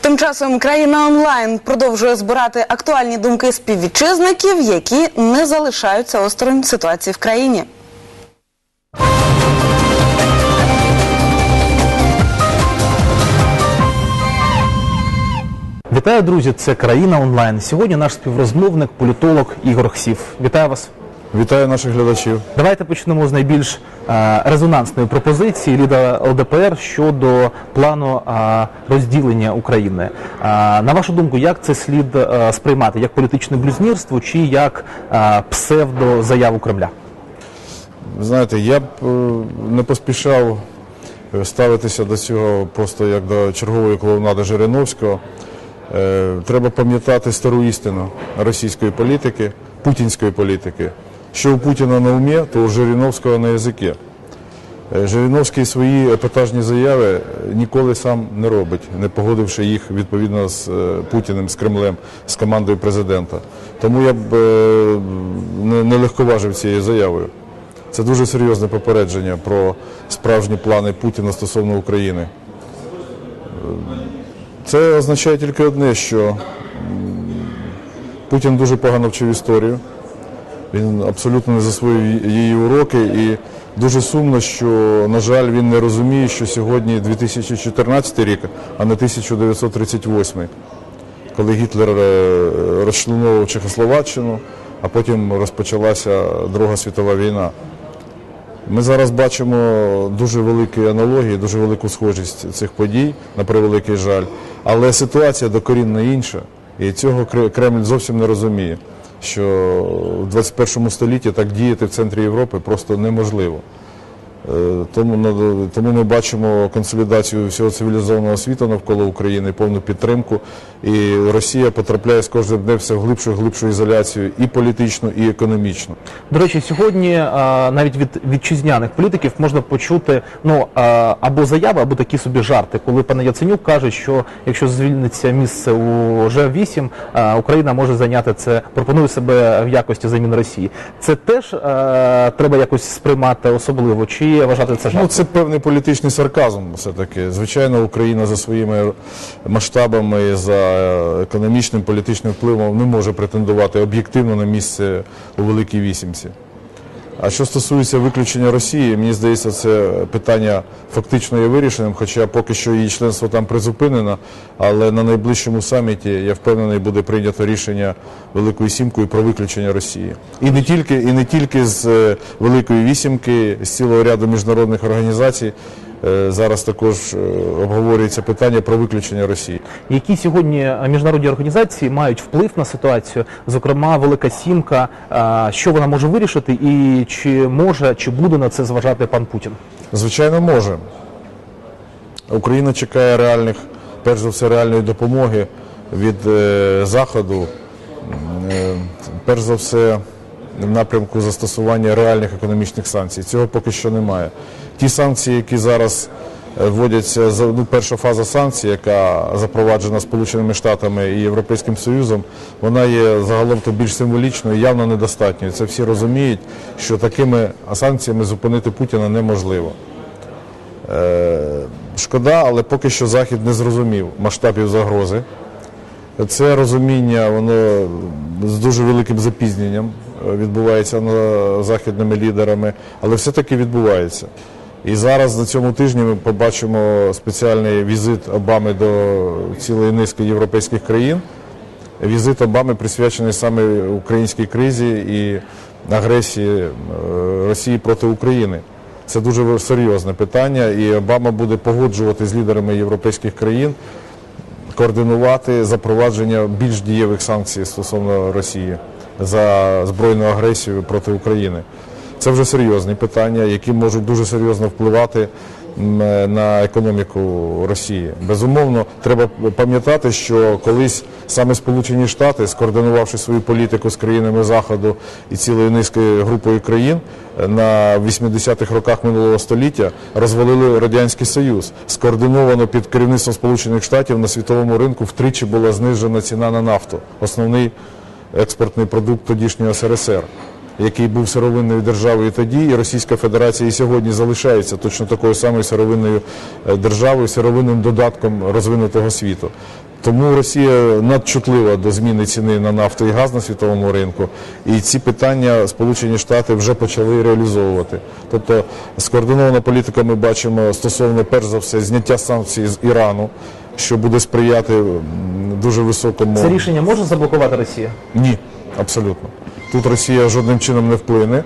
Тим часом країна онлайн продовжує збирати актуальні думки співвітчизників, які не залишаються осторонь ситуації в країні. Вітаю, друзі! Це країна онлайн. Сьогодні наш співрозмовник, політолог Ігор Хсів. Вітаю вас. Вітаю наших глядачів. Давайте почнемо з найбільш е, резонансної пропозиції лідера ЛДПР щодо плану е, розділення України. Е, на вашу думку, як це слід сприймати? Як політичне блюзнірство чи як псевдозаяву Кремля? Ви знаєте, я б не поспішав ставитися до цього просто як до чергової клоунади Жириновського. Треба пам'ятати стару істину російської політики, путінської політики. Що у Путіна на умі, то у Жириновського на язикі. Е, Жириновський свої епатажні заяви е, ніколи сам не робить, не погодивши їх відповідно з е, Путіним, з Кремлем, з командою президента. Тому я б не, легковажив цією заявою. Це дуже серйозне попередження про справжні плани Путіна стосовно України. Це означає тільки одне, що Путін дуже погано вчив історію. Він абсолютно не засвоїв її уроки і дуже сумно, що, на жаль, він не розуміє, що сьогодні 2014 рік, а не 1938, коли Гітлер е, розчленовував Чехословаччину, а потім розпочалася Друга світова війна. Ми зараз бачимо дуже великі аналогії, дуже велику схожість цих подій, на превеликий жаль. Але ситуація докорінно інша, і цього Кремль зовсім не розуміє, що в 21 столітті так діяти в центрі Європи просто неможливо. Е, Тому, тому ми бачимо консолідацію всього цивілізованого світу навколо України, повну підтримку. І Росія потрапляє з кожним днем все в глибшу глибшу ізоляцію і політичну, і економічну. До речі, сьогодні е, навіть від вітчизняних політиків можна почути ну е, або заяви, або такі собі жарти, коли пан Яценюк каже, що якщо звільниться місце у Ж8, е, Україна може зайняти це, пропонує себе в якості заміни Росії. Це теж треба якось сприймати особливо, чи вважати це Ну, це певний політичний сарказм все-таки. Звичайно, Україна за своїми масштабами, за економічним політичним впливом не може претендувати об'єктивно на місце у Великій Вісімці. А що стосується виключення Росії, мені здається, це питання фактично є вирішеним, хоча поки що її членство там призупинено, але на найближчому саміті, я впевнений, буде прийнято рішення Великою Сімкою про виключення Росії. І не тільки, і не тільки з е, Великої Вісімки, з цілого ряду міжнародних організацій. Е, Зараз також е, обговорюється питання про виключення Росії. Які сьогодні е, міжнародні організації мають вплив на ситуацію, зокрема Велика Сімка, що вона може вирішити, і чи може, чи буде на це зважати пан Путін? Звичайно, може. Україна чекає реальних, перш за все, реальної допомоги від Заходу, перш за все, в напрямку застосування реальних економічних санкцій. Цього поки що немає. Ті санкції, які зараз е, вводяться, ну, перша фаза санкцій, яка запроваджена Сполученими Штатами і Європейським Союзом, вона є загалом то більш символічною, явно недостатньою. Це всі розуміють, що такими санкціями зупинити Путіна неможливо. Е, Шкода, але поки що Захід не зрозумів масштабів загрози. Це розуміння, воно з дуже великим запізненням відбувається західними лідерами, але все-таки відбувається. І зараз на цьому тижні ми побачимо спеціальний візит Обами до цілої низки європейських країн. Візит Обами присвячений саме українській кризі і агресії е, Росії проти України. Це дуже серйозне питання, і Обама буде погоджувати з лідерами європейських країн координувати запровадження більш дієвих санкцій стосовно Росії за збройну агресію проти України. Це вже серйозні питання, які можуть дуже серйозно впливати на економіку Росії. Безумовно, треба пам'ятати, що колись саме Сполучені Штати, скоординувавши свою політику з країнами Заходу і цілою низкою групою країн, на 80-х роках минулого століття розвалили радянський союз. Скоординовано під керівництвом Сполучених Штатів на світовому ринку втричі була знижена ціна на нафту, основний експортний продукт тодішнього СРСР. Який був сировинною державою тоді, і Російська Федерація і сьогодні залишається точно такою самою сировинною е, державою, сировинним додатком розвинутого світу. Тому Росія надчутлива до зміни ціни на нафту і газ на світовому ринку, і ці питання Сполучені Штати вже почали реалізовувати. Тобто скоординована політика ми бачимо стосовно перш за все зняття санкцій з Ірану, що буде сприяти дуже високому Це рішення може заблокувати Росія? ні, абсолютно. Тут Росія жодним чином не вплине.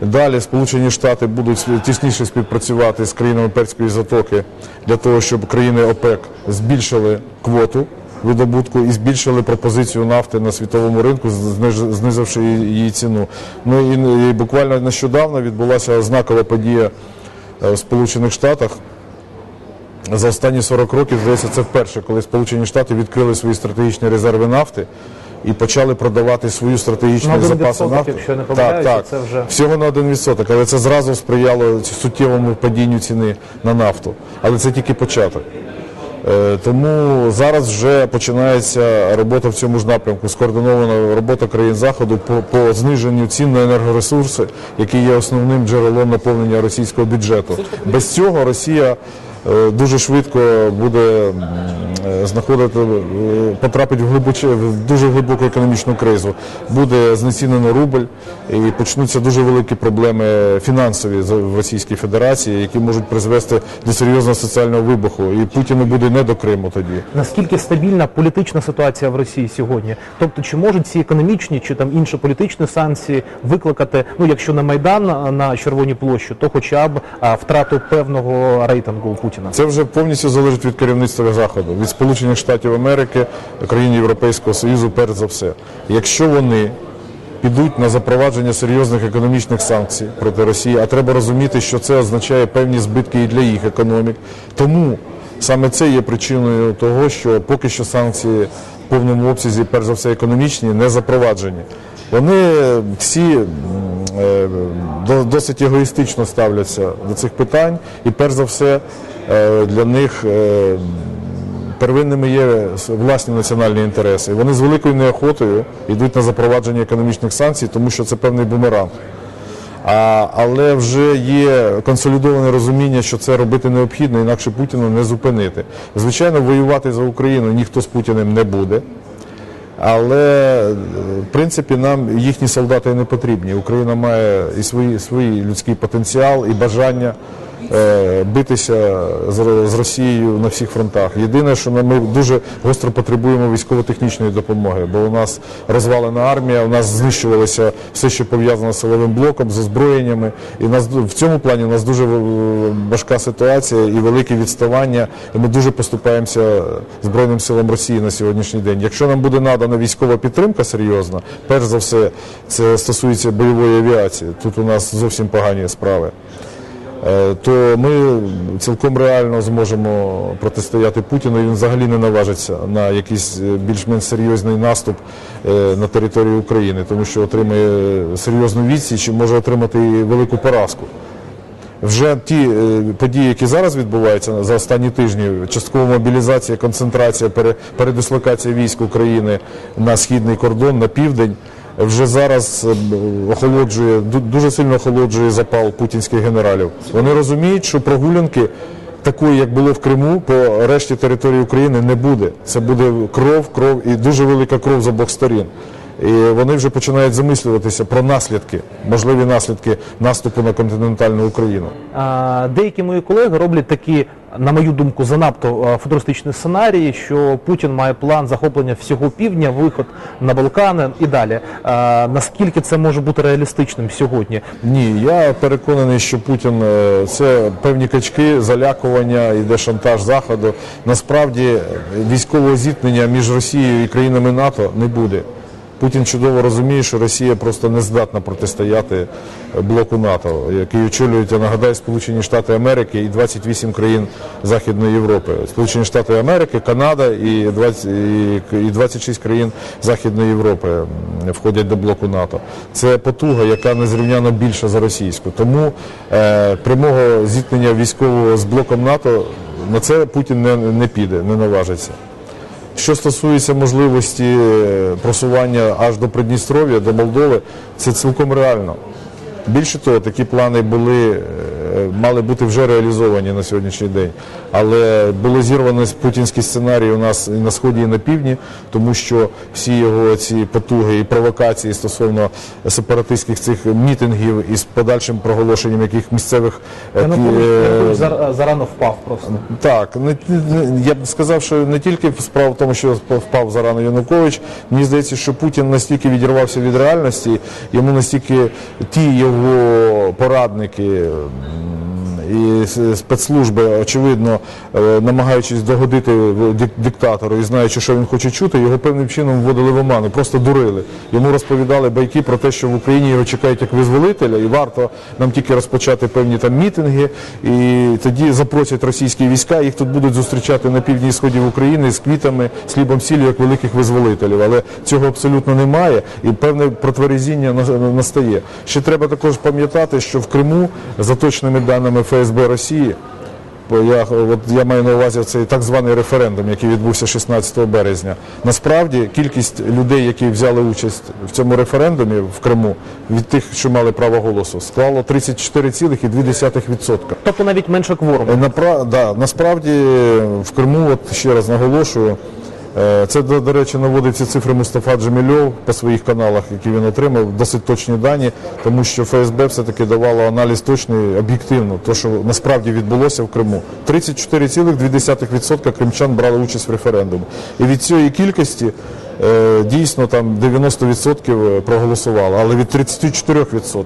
Далі Сполучені Штати будуть тісніше співпрацювати з країнами Перської затоки для того, щоб країни ОПЕК збільшили квоту видобутку і збільшили пропозицію нафти на світовому ринку, знизивши її ціну. Ну і, і буквально нещодавно відбулася знакова подія е, в Сполучених Штатах. За останні 40 років, здається, це вперше, коли Сполучені Штати відкрили свої стратегічні резерви нафти і почали продавати свою стратегічні На запаси нафти. якщо не так, так. це вже- Всього на 1%, але це зразу сприяло суттєвому падінню ціни на нафту. Але це тільки початок. Е, Тому зараз вже починається робота в цьому ж напрямку, скоординована робота країн заходу по, по зниженню цін на енергоресурси, які є основним джерелом наповнення російського бюджету. Без цього Росія дуже швидко буде е, знаходити, е, потрапить в, глибоче, в дуже глибоку економічну кризу. Буде знецінено рубль і почнуться дуже великі проблеми фінансові в Російській Федерації, які можуть призвести до серйозного соціального вибуху. І Путіну буде не до Криму тоді. Наскільки стабільна політична ситуація в Росії сьогодні? Тобто, чи можуть ці економічні чи там інші політичні санкції викликати, ну якщо не майдан на Червоній площі, то хоча б втрату певного рейтингу у Путіна? Це вже повністю залежить від керівництва заходу, від Сполучених Штатів Америки, країн Європейського Союзу, перш за все. Якщо вони підуть на запровадження серйозних економічних санкцій проти Росії, а треба розуміти, що це означає певні збитки і для їх економік. Тому саме це є причиною того, що поки що санкції в повному обсязі, перш за все, економічні, не запроваджені. Вони всі е, до- досить егоїстично ставляться до цих питань, і перш за все для них е, первинними є власні національні інтереси. Вони з великою неохотою йдуть на запровадження економічних санкцій, тому що це певний бумеранг. А, але вже є консолідоване розуміння, що це робити необхідно, інакше Путіна не зупинити. Звичайно, воювати за Україну ніхто з Путіним не буде. Але е, в принципі нам їхні солдати не потрібні. Україна має і свої, свій людський потенціал, і бажання е, битися з, Росією на всіх фронтах. Єдине, що ми дуже гостро потребуємо військово-технічної допомоги, бо у нас розвалена армія, у нас знищувалося все, що пов'язано з силовим блоком, з озброєннями. І нас в цьому плані у нас дуже е, важка ситуація і велике відставання. І ми дуже поступаємося Збройним силам Росії на сьогоднішній день. Якщо нам буде надана військова підтримка серйозна, перш за все, це стосується бойової авіації. Тут у нас зовсім погані справи. Е, То ми цілком реально зможемо протистояти Путіну. Він взагалі не наважиться на якийсь е, більш-менш серйозний наступ е, на територію України, тому що отримає серйозну відсіч і може отримати велику поразку. Вже ті події, які зараз відбуваються за останні тижні, часткова мобілізація, концентрація, пере- передислокація військ України на східний кордон, на південь, вже зараз е, охолоджує, дуже сильно охолоджує запал путінських генералів. Вони розуміють, що прогулянки такої, як було в Криму, по решті території України не буде. Це буде кров, кров і дуже велика кров з обох сторін. І вони вже починають замислюватися про наслідки, можливі наслідки наступу на континентальну Україну. Деякі мої колеги роблять такі, на мою думку, занадто футуристичні сценарії, що Путін має план захоплення всього півдня, виход на Балкани і далі. Наскільки це може бути реалістичним сьогодні? Ні, я переконаний, що Путін е, це певні качки, залякування, йде шантаж Заходу. Насправді військового зіткнення між Росією і країнами НАТО не буде. Путін чудово розуміє, що Росія просто не здатна протистояти блоку НАТО, який очолюють, я нагадаю, Сполучені Штати Америки і 28 країн Західної Європи. Сполучені Штати Америки, Канада і 20, і- і 26 країн Західної Європи входять до блоку НАТО. Це потуга, яка незрівняно більша за російську. Тому е, прямого зіткнення військового з блоком НАТО на це Путін не, не піде, не наважиться. Що стосується можливості е, просування аж до Придністров'я, до Молдови, це цілком реально. Більше того, такі плани були е, мали бути вже реалізовані на сьогоднішній день. Але було зірвано путінський сценарій у нас і на сході, і на півдні, тому що всі його ці потуги і провокації стосовно сепаратистських цих мітингів із подальшим проголошенням яких місцевих е, е, зарано впав просто. так, я б сказав, що не тільки справа в тому, що впав зарано Янукович. Мені здається, що Путін настільки відірвався від реальності, йому настільки ті його порадники. І спецслужби, очевидно, е, намагаючись догодити диктатору і знаючи, що він хоче чути, його певним чином вводили в оману, просто дурили. Йому розповідали байки про те, що в Україні його чекають як визволителя, і варто нам тільки розпочати певні там мітинги, і тоді запросять російські війська, їх тут будуть зустрічати на півдні і сході України з квітами, з хлібом сіллю, як великих визволителів. Але цього абсолютно немає, і певне протверезіння настає. Ще треба також пам'ятати, що в Криму, за точними даними ФСБ Росії, Бо я, от я маю на увазі цей так званий референдум, який відбувся 16 березня. Насправді кількість людей, які взяли участь в цьому референдумі в Криму, від тих, що мали право голосу, склало 34,2%. Тобто навіть менше кворуму. Е, Напра... Да, насправді в Криму, от ще раз наголошую, це, до, речі, наводить ці цифри Мустафа Джемільов по своїх каналах, які він отримав, досить точні дані, тому що ФСБ все-таки давало аналіз точний, об'єктивно, то, що насправді відбулося в Криму. 34,2% кримчан брали участь в референдумі. І від цієї кількості е, дійсно там 90% проголосувало, але від 34%.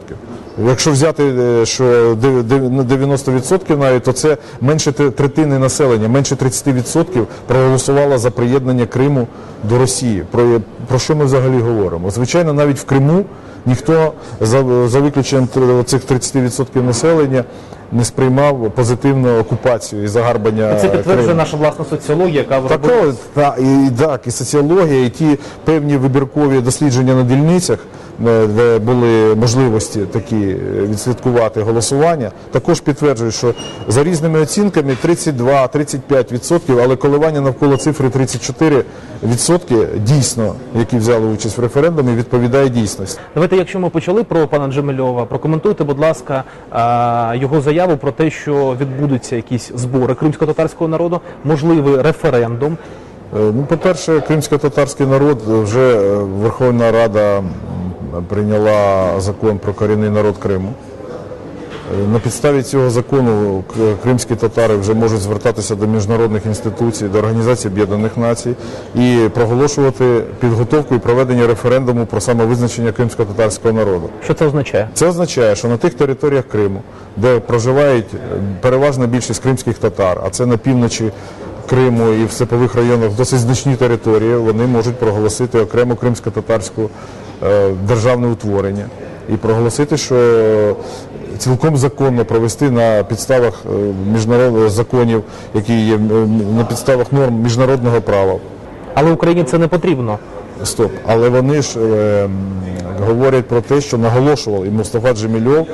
Якщо взяти, е, що дев- дев- ну, 90% навіть, то це менше третини населення, менше 30% проголосувало за приєднання Криму до Росії. Про, про що ми взагалі говоримо? Звичайно, навіть в Криму ніхто за, за виключенням цих 30% населення не сприймав позитивну окупацію і загарбання Це підтверджує наша власна соціологія, яка Такого, та, і, так, і соціологія, і ті певні вибіркові дослідження на дільницях, е, де були можливості такі е, відслідкувати голосування, також підтверджують, що за різними оцінками 32-35%, але коливання навколо цифри 34% дійсно, які взяли участь в референдумі, відповідає дійсності. Давайте, якщо ми почали про пана Джемельова, прокоментуйте, будь ласка, його заяву про те, що відбудуться якісь збори кримсько-татарського народу, можливий референдум. Е, Ну, по-перше, кримсько-татарський народ е, вже е, Верховна Рада прийняла закон про корінний народ Криму. На підставі цього закону кримські татари вже можуть звертатися до міжнародних інституцій, до Організації Об'єднаних Націй і проголошувати підготовку і проведення референдуму про самовизначення кримсько-татарського народу. Що це означає? Це означає, що на тих територіях Криму, де проживають переважна більшість кримських татар, а це на півночі Криму і в степових районах досить значні території, вони можуть проголосити окремо кримсько-татарську е, державне утворення і проголосити, що цілком законно провести на підставах е, міжнародних законів, які є на підставах норм міжнародного права. Але Україні це не потрібно. Стоп. Але вони ж е, говорять про те, що наголошував і Мустафа Джемільов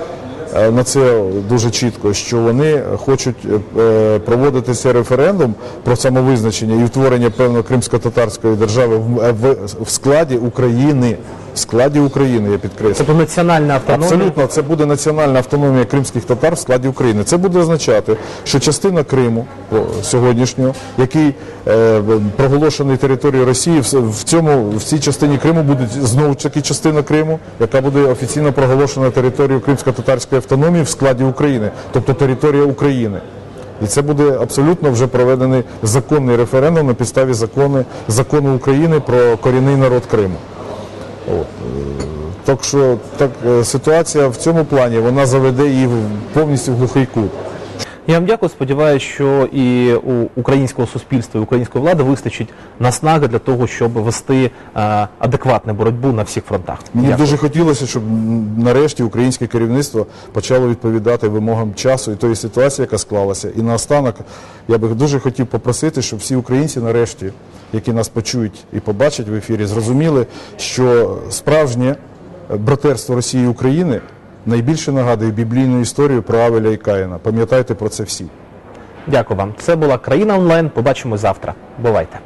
е, на це дуже чітко, що вони хочуть е, е, проводити цей референдум про самовизначення і утворення певно кримсько-татарської держави в, е, в, в складі України. В складі України, я підкреслюю. Тобто національна автономія. Абсолютно, це буде національна автономія кримських татар в складі України. Це буде означати, що частина Криму сьогоднішнього, який е, проголошений територією Росії, в, в цьому в цій частині Криму буде знову ж таки частина Криму, яка буде офіційно проголошена територією кримсько-татарської автономії в складі України, тобто територія України. І це буде абсолютно вже проведений законний референдум на підставі закону, закону України про корінний народ Криму. От. е, Так що так, е, ситуація в цьому плані вона заведе її повністю в глухий кут. Я вам дякую. Сподіваюся, що і у українського суспільства, і української влади вистачить наснаги для того, щоб вести е, адекватну боротьбу на всіх фронтах. Мені Дякую. дуже хотілося, щоб нарешті українське керівництво почало відповідати вимогам часу і тої ситуації, яка склалася. І наостанок я би дуже хотів попросити, щоб всі українці нарешті, які нас почують і побачать в ефірі, зрозуміли, що справжнє е, братерство Росії і України найбільше нагадує біблійну історію про Авеля і Каїна. Пам'ятайте про це всі. Дякую вам. Це була країна онлайн. Побачимо завтра. Бувайте.